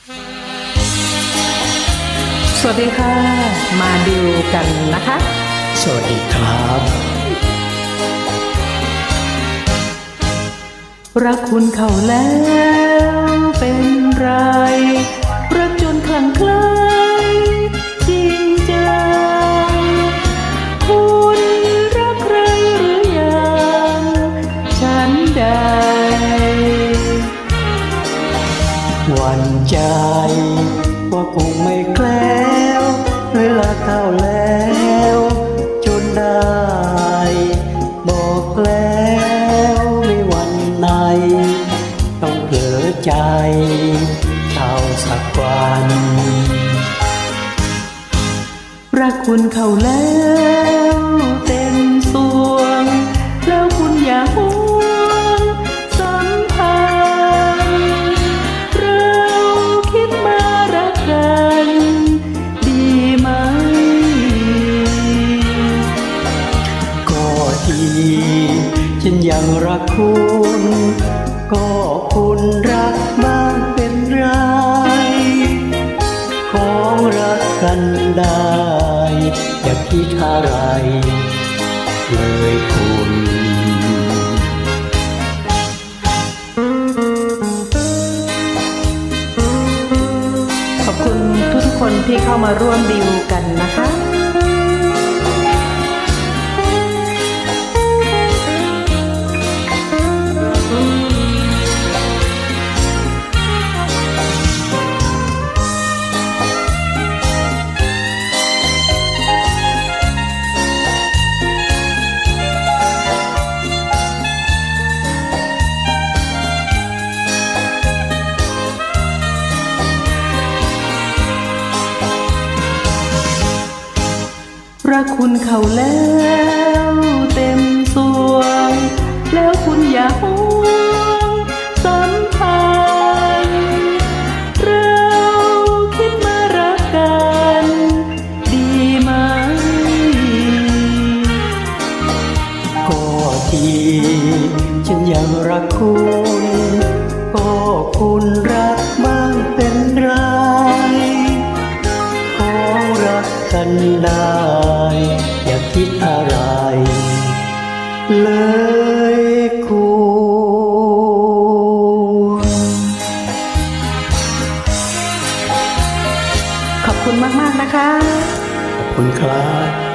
สวัสดีค่ะ มาดิวกันนะคะ สวัสดีครับ รักคุณเขาแล้วเป็นไร หวันใจ ว่าคงไม่แคล้วเวลาเข้าแล้ว จนได้ บอกแล้วไม่วันไหน ต้องเผลอใจเข้าสักวันรักคุณเขาแล้วีฉันยังรักคุณ ก็คุณรักบ้างเป็นไรของรักกันได้ อย่าคิดอะไรเลยคุณขอบคุณทุกๆคนที่เข้ามาร่วมดิวกันนะคะ รักคุณเขาแล้วเต็มสวง แล้วคุณอย่าห่วงสัมพันธ์เราคิดมารักกัน ดีไหม ก็ดีฉันยังรักคุณ ก็คุณรักบ้างเป็นไร ของรักกันได้ อย่าคิดอะไร เลยคุณขอบคุณมาก ๆ นะคะ ขอบคุณครับ